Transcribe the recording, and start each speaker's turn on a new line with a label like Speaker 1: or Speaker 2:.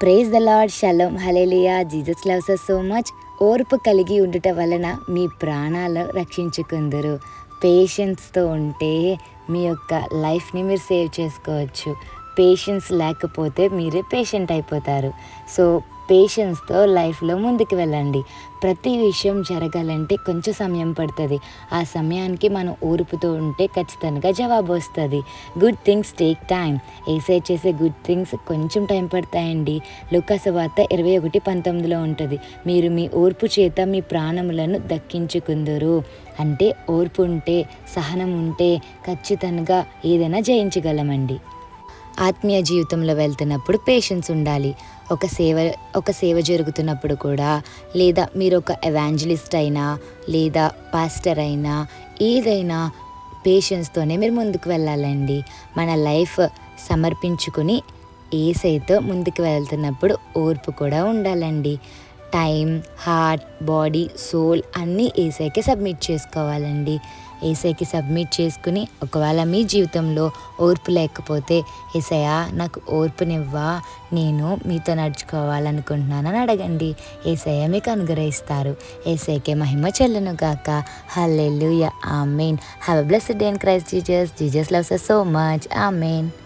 Speaker 1: Praise the Lord shalom hallelujah Jesus loves so much ఓర్పు కలిగి ఉండటం వలన మీ ప్రాణాలు రక్షించుకుందరు. పేషెన్స్తో ఉంటే మీ యొక్క లైఫ్ని మీరు సేవ్ చేసుకోవచ్చు. పేషెన్స్ లేకపోతే మీరే పేషెంట్ అయిపోతారు. సో పేషెన్స్తో లైఫ్లో ముందుకు వెళ్ళండి. ప్రతి విషయం జరగాలంటే కొంచెం సమయం పడుతుంది. ఆ సమయానికి మనం ఓర్పుతో ఉంటే ఖచ్చితంగా జవాబు వస్తుంది. గుడ్ థింగ్స్ టేక్ టైం ఏసై చేసే గుడ్ థింగ్స్ కొంచెం టైం పడతాయండి. లుకాస వార్త ఇరవై ఒకటి పంతొమ్మిదిలో ఉంటుంది. మీరు మీ ఓర్పు చేత మీ ప్రాణములను దక్కించుకుందరు. అంటే ఓర్పు ఉంటే సహనం ఉంటే ఖచ్చితంగా ఏదైనా జయించగలమండి. ఆత్మీయ జీవితంలో వెళ్తున్నప్పుడు పేషెన్స్ ఉండాలి. ఒక సేవ ఒక సేవ జరుగుతున్నప్పుడు కూడా లేదా మీరు ఒక ఎవాంజలిస్ట్ అయినా లేదా పాస్టర్ అయినా ఏదైనా పేషెన్స్తోనే మీరు ముందుకు వెళ్ళాలండి. మన లైఫ్ సమర్పించుకుని ఏసైతో ముందుకు వెళ్తున్నప్పుడు ఓర్పు కూడా ఉండాలండి. టైం హార్ట్ బాడీ సోల్ అన్నీ ఏసైకే సబ్మిట్ చేసుకోవాలండి. ఏసైకి సబ్మిట్ చేసుకుని ఒకవేళ మీ జీవితంలో ఓర్పు లేకపోతే ఏసయ్యా నాకు ఓర్పునివ్వా నేను మీతో నడుచుకోవాలనుకుంటున్నానని అడగండి. ఏసయ్య మీకు అనుగ్రహిస్తారు. ఏసైకే మహిమ చెల్లను గాక. Hallelujah amen have a blessed day in Christ Jesus Jesus loves so much amen